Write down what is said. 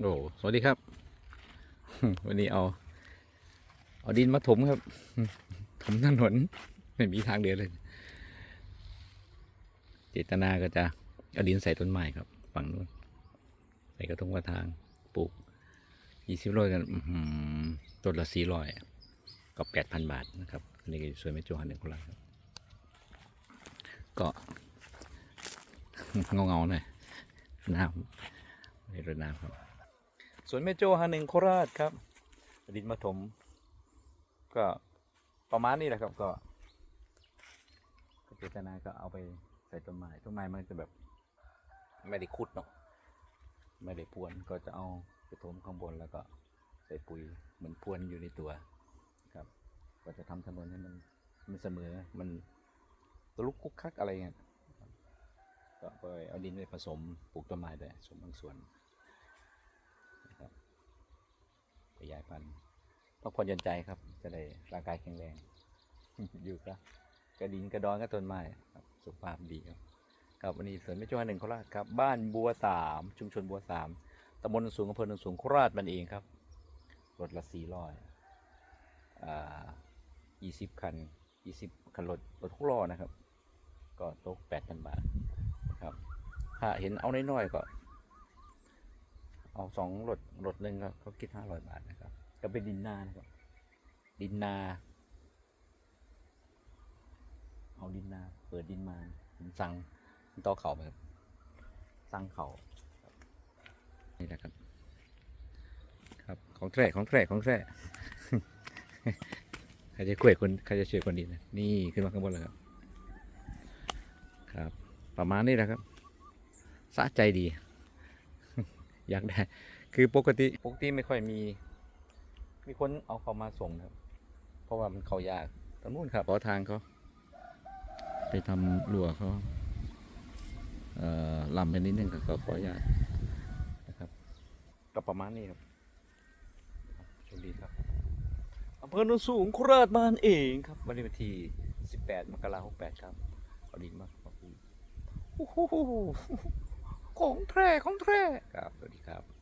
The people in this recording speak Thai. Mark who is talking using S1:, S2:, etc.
S1: โอ้สวัสดีครับ วันนี้เอา เอาดินมาถมครับ ถมถนนไม่มีทางเดินเลย เจตนาก็จะเอาดินใส่ต้นไม้ครับ ฝั่งนู้น ใส่กระทงกระทางปลูกยี่สิบร้อยกันต้นละสี่ร้อยก็แปดพันบาทนะครับอันนี้ก็สวยไม่โจหันหนึ่งคนละครับก็เงาเงาๆหน่อยน้ำไม่รดน้ำครับ สวนแม่โจ้ฮานึงโคราชครับดินมาถม ก็ประมาณนี้แหละครับก็ก็เจตนาก็เอาไปใส่ต้นไม้ต้นไม้มันจะแบบ ไม่ได้ขุดเนาะไม่ได้พรวนก็จะเอาไปถมข้างบนแล้วก็ใส่ปุ๋ยเหมือนพรวนอยู่ในตัวครับก็จะทำถนนให้มันมันเสมอมันตลุกคุกคักอะไรเงี้ยก็ไปเอาดินไปผสมปลูกต้นไม้ด้สมบางส่วน นะครับข ยายพันธุ์พักผ่อนหย่อนใจครับ จะได้ร่างกายแข็งแรง อยู่ครับกระดินกระดอนก็ต้นไม้ครับสุขภาพดีครับครับวันนี้สวนไม่จ้าหนึ่งโคราชครับ บ้านบัวสามชุมชนบัวสามตำบลโนนสูงอำเภอโนนสูงโคราชมันเองครับรถละสี่ร้อยอ่ายี่สิบคันยี่สิบคันรถรถทุกล้อนะครับ ก็ตกแปดพันบาทครับ ถ้าเห็นเอาน้อยๆก็ เอาสองรถรถหนึ่งก็เขาคิดห้าร้อยบาทนะครับ ก็เป็นดินนานะครับ ดินนา เอาดินนา เปิดดินมาผมสั่งต่อเขาไปครับสั่งเขานี่แหละครับ ครับของแท้ของแท้ของแท้ใครจะช่วยคนใครจะช่วยคนดีนะนี่ขึ้นมาข้างบนแล้วครับ ครับ ประมาณนี้แหละครับสะใจดี อยากได้ คือปกติปกติไม่ค่อยมี มีคนเอาเขามาส่งนะครับ เพราะว่ามันเขายากตรงนู้นครับขอทางเขาไปทำรั้วเขาเอ่อลำไปนิดนึงก็ขอขออนุญาตนะครับก็ประมาณนี้ครับครับโชคดีครับอำเภอโนนสูงโคราชบ้านเองครับวันนี้วันที่ 18 มกราคม68 ครับเอาดีมากครับโอ้โห ของแท้ของแท้ครับสวัสดีครับ